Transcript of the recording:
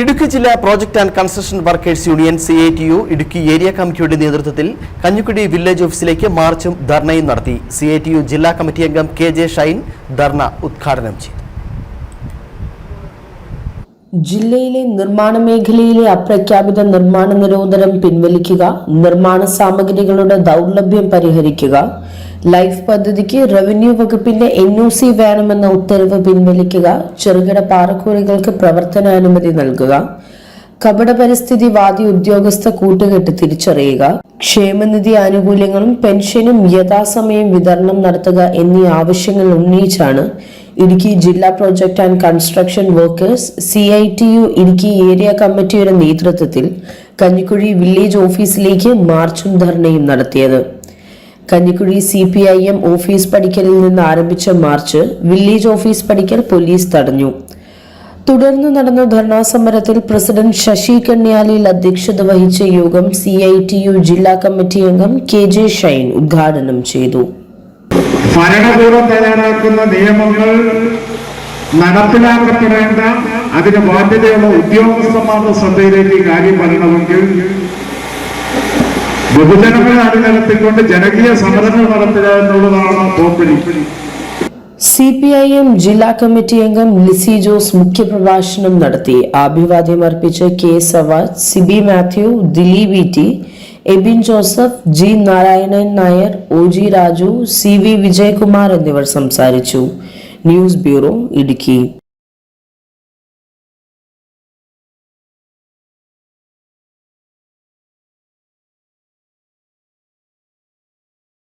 ഇടുക്കി ജില്ലാ project and construction workers union C A T U Idukki area കമ്മിറ്റിയുടെ നേതൃത്വത്തിൽ Kanjikkudi village ഓഫീസിലേക്ക് മാർച്ചും ധർണയും നടത്തി. സി ജില്ലാ കമ്മിറ്റി അംഗം കെ ജെ ഷൈൻ ധർണ ഉദ്ഘാടനം ചെയ്തു. ജില്ലയിലെ നിർമ്മാണ മേഖലയിലെ അപ്രഖ്യാപിത നിർമ്മാണ നിരോധനം പിൻവലിക്കുക നിർമ്മാണ സാമഗ്രികളുടെ ദൗർലഭ്യം പരിഹരിക്കുക ലൈഫ് പദ്ധതിക്ക് റവന്യൂ വകുപ്പിന്റെ എൻ ഒ സി വേണമെന്ന ഉത്തരവ് പിൻവലിക്കുക ചെറുകിട പാറക്കൂറികൾക്ക് പ്രവർത്തനാനുമതി നൽകുക കപട പരിസ്ഥിതി വാദി ഉദ്യോഗസ്ഥ കൂട്ടുകെട്ട് തിരിച്ചറിയുക ക്ഷേമനിധി ആനുകൂല്യങ്ങളും പെൻഷനും യഥാസമയം വിതരണം നടത്തുക എന്നീ ആവശ്യങ്ങൾ ഉന്നയിച്ചാണ് ഇടുക്കി ജില്ലാ project and construction workers C I T U Idukki area കമ്മിറ്റിയുടെ നേതൃത്വത്തിൽ കഞ്ഞിക്കുഴി വില്ലേജ് ഓഫീസിലേക്ക് മാർച്ചും ധർണയും നടത്തിയത്. Kanjikuzhi C P I M office പടിക്കലിൽ നിന്ന് ആരംഭിച്ച മാർച്ച് വില്ലേജ് ഓഫീസ് പടിക്കൽ പോലീസ് തടഞ്ഞു. തുടർന്ന് നടന്ന ധർണാ സമരത്തിൽ പ്രസിഡന്റ് ശശി കണ്യാലിൽ അധ്യക്ഷത വഹിച്ച യോഗം സി ഐ ടി യു ജില്ലാ കമ്മിറ്റി അംഗം കെ ജെ ഷൈൻ ഉദ്ഘാടനം ചെയ്തു. ഭരണകൂടം തയ്യാറാക്കുന്ന നിയമങ്ങൾ നടപ്പിലാക്കപ്പെടേണ്ട അതിന് ബാധ്യതയുള്ള ഉദ്യോഗസ്ഥന്മാരുടെ ശ്രദ്ധയിലേക്ക് ഈ കാര്യം വരണമെങ്കിൽ ബഹുജനങ്ങളെ അണിനിരത്തിക്കൊണ്ട് ജനകീയ സമരങ്ങൾ നടത്തുക എന്നുള്ളതാണ് പോപ്പിളി സി പി ഐ എം ജില്ലാ കമ്മിറ്റി അംഗം ലിസി ജോസ് മുഖ്യപ്രഭാഷണം നടത്തി. ആഭിവാദ്യം അർപ്പിച്ച K Savaj Siby Mathew Dileep E T Ebin Joseph G Narayanan Nair O G Raju C V Vijayakumar എന്നിവർ സംസാരിച്ചു. News bureau Idukki.